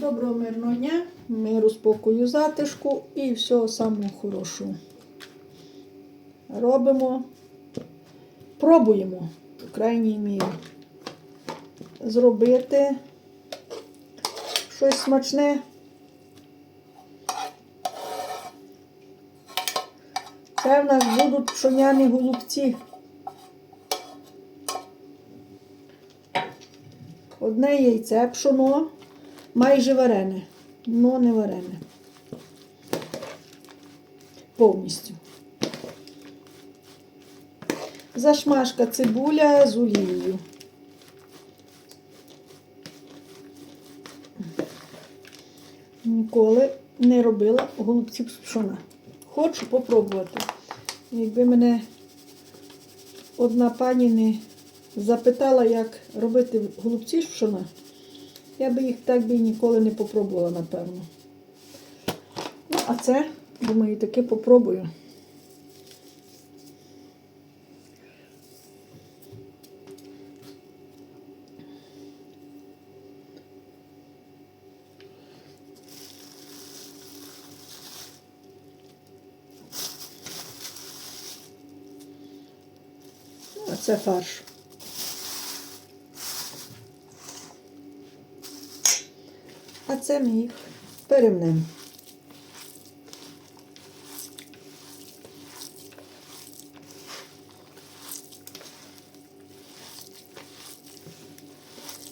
Доброго мирного дня, миру, спокою, затишку і всього самого хорошого. Робимо, пробуємо, в крайній мірі, зробити щось смачне. Це в нас будуть пшоняні голубці. Одне яйце пшоно, майже варене, но не варене. Повністю. Зашмашка цибуля з олією. Ніколи не робила голубців з пшона. Хочу попробувати. Якби мене одна пані не запитала, як робити голубці з я би їх так би ніколи не попробувала, напевно. Ну, а це, думаю, таки попробую. Ну, А це фарш. А це ми їх перемнемо.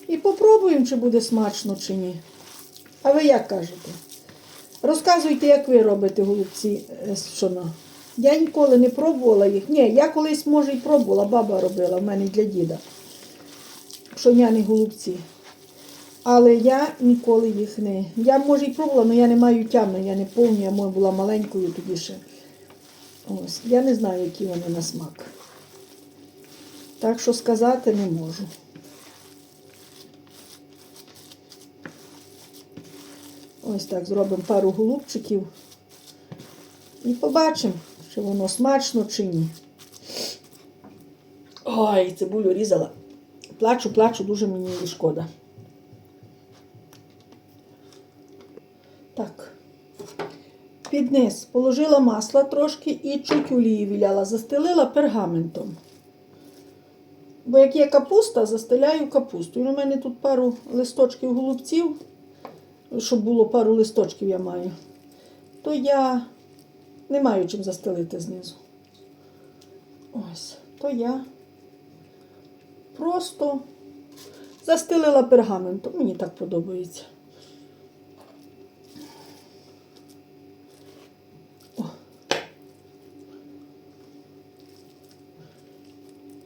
І попробуємо, чи буде смачно, чи ні. А ви як кажете? Розказуйте, як ви робите голубці е, з пшона. Я ніколи не пробувала їх. Ні, я колись, може, і пробувала, баба робила в мене для діда. Пшоняні голубці. Але я ніколи їх не. Я може і пробувала, але я не маю тямно, я не повні, я може, була маленькою тоді ще. Ось. Я не знаю, які вони на смак. Так що сказати не можу. Ось так зробимо пару голубчиків. І побачимо, чи воно смачно, чи ні. Ой, цибулю різала. Плачу, плачу, дуже мені шкода. Так. Під низ положила масла трошки і чуть олії віляла, застелила пергаментом. Бо як є капуста, застеляю капусту. І у мене тут пару листочків голубців, щоб було пару листочків я маю, то я не маю чим застелити знизу. Ось, то я просто застелила пергаментом. Мені так подобається.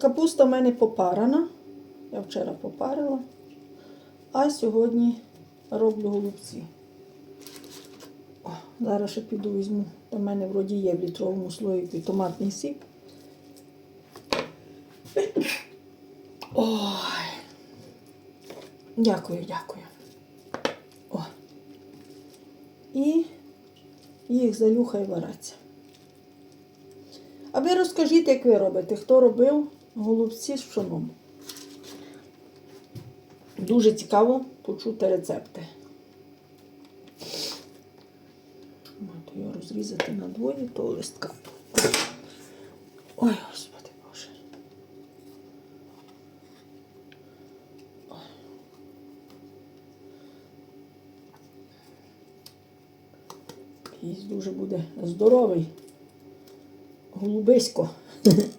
Капуста в мене попарана. Я вчора попарила, а сьогодні роблю голубці. О, зараз ще піду візьму. У мене вроді є в літровому слоїку томатний сік. Ой. Дякую, дякую. О. І їх залюхай вараться. А ви розкажіть, як ви робите, хто робив голубці з пшоном. Дуже цікаво почути рецепти. Мати його розрізати на двоє того листка. Ой, господи Боже. Якийсь дуже буде здоровий. Голубисько.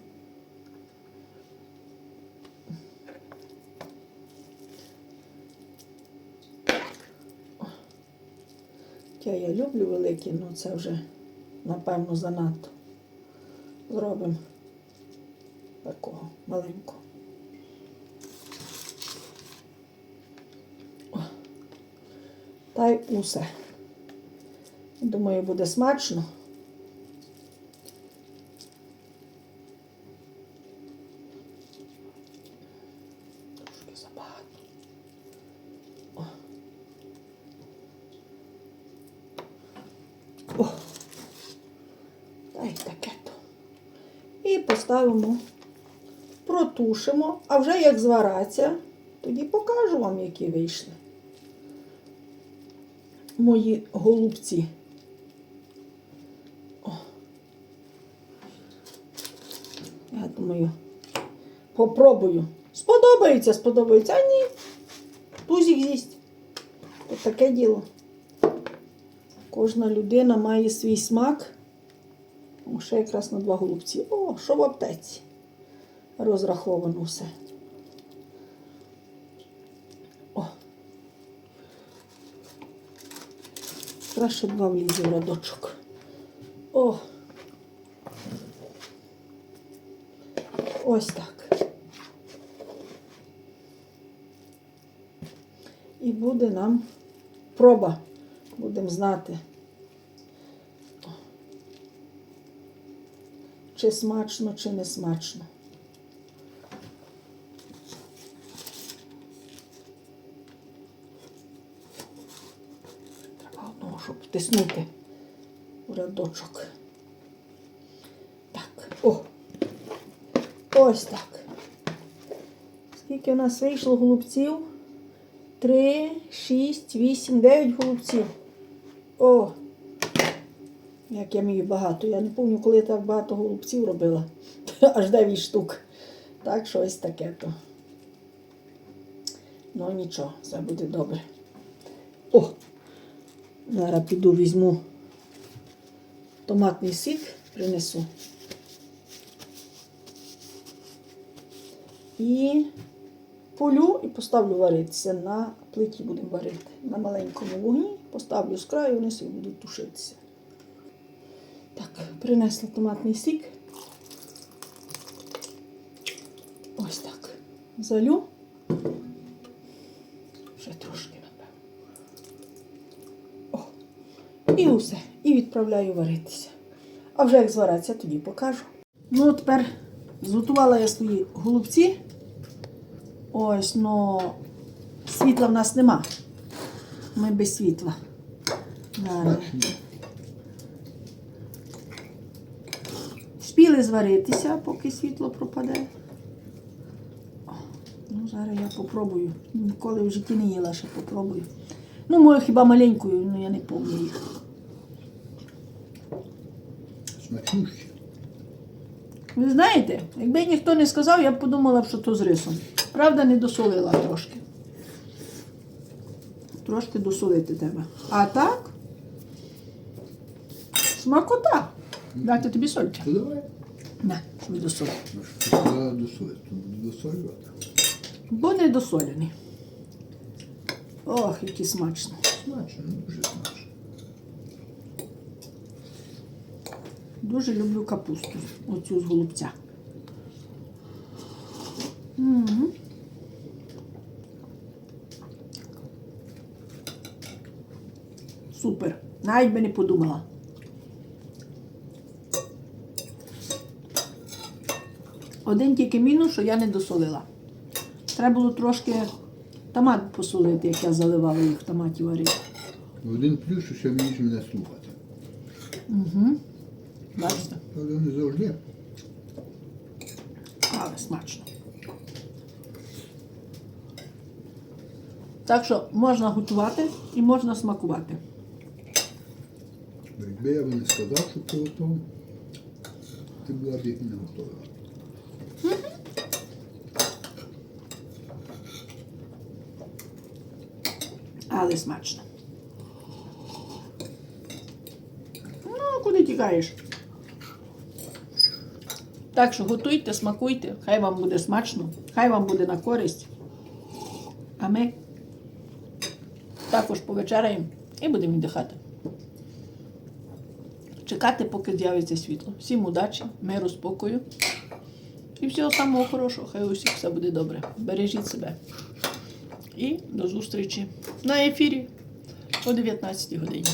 Хоча я люблю великі, але це вже, напевно, занадто. Зробимо такого маленького. Та й усе. Думаю, буде смачно. Трошки забагато. О. О. Та й таке то. І поставимо, протушимо, а вже як звараться, тоді покажу вам, які вийшли. мої голубці. О. Я думаю, попробую. Сподобається, сподобається. А ні. Тузик з'їсть. От таке діло. Кожна людина має свій смак. Ще якраз на два голубці. О, що в аптеці. Розраховано все. О. Краще два влізе в радочок. О. Ось так. І буде нам проба. Будемо знати. Чи смачно, чи не смачно. Треба одного, щоб втиснути у рядочок. Так, о! Ось так. Скільки у нас вийшло голубців? Три, шість, вісім, дев'ять голубців. О! Як я мію багато. Я не пам'ятаю, коли я так багато голубців робила. Аж 9 штук. Так, щось таке то. Ну нічого, все буде добре. О! Зараз піду візьму томатний сік, принесу. І полю і поставлю варитися. На плиті будемо варити. На маленькому вогні поставлю з краю, вони собі будуть тушитися. Так, принесла томатний сік. Ось так. Залю. Ще трошки, напевно. О. І усе. І відправляю варитися. А вже як звариться, тоді покажу. Ну, тепер зготувала я свої голубці. Ось, но світла в нас нема. Ми без світла. Зараз. Спіли зваритися, поки світло пропаде. Ну, зараз я попробую. Ніколи в житті не їла, ще попробую. Ну, може, хіба маленькою, ну я не пам'ятаю їх. Смачнющі. Ви знаєте, якби ніхто не сказав, я б подумала, що то з рисом. Правда, не досолила трошки. Трошки досолити треба. А так? Смакота. Дайте тобі сольче. На, тобі досолю. Ти досолити? Буду досолювати. Бо не досолений. Ох, який смачно. Смачно, дуже смачно. Дуже люблю капусту. Оцю з голубця. Мгм. Супер. Навіть би не подумала. Один тільки мінус, що я не досолила. Треба було трошки томат посолити, як я заливала їх в томаті варити. Один плюс, що ще вмієш мене слухати. Угу. Бачите? Правда, не завжди. Але смачно. Так що можна готувати і можна смакувати. Якби я би не сказав, що ти готов, ти була б їх не готова. Але смачно. Ну, куди тікаєш? Так що готуйте, смакуйте, хай вам буде смачно, хай вам буде на користь. А ми також повечеряємо і будемо віддихати. Чекати, поки з'явиться світло. Всім удачі, миру, спокою. І всього самого хорошого. Хай у всіх все буде добре. Бережіть себе. І до зустрічі на ефірі о 19 годині.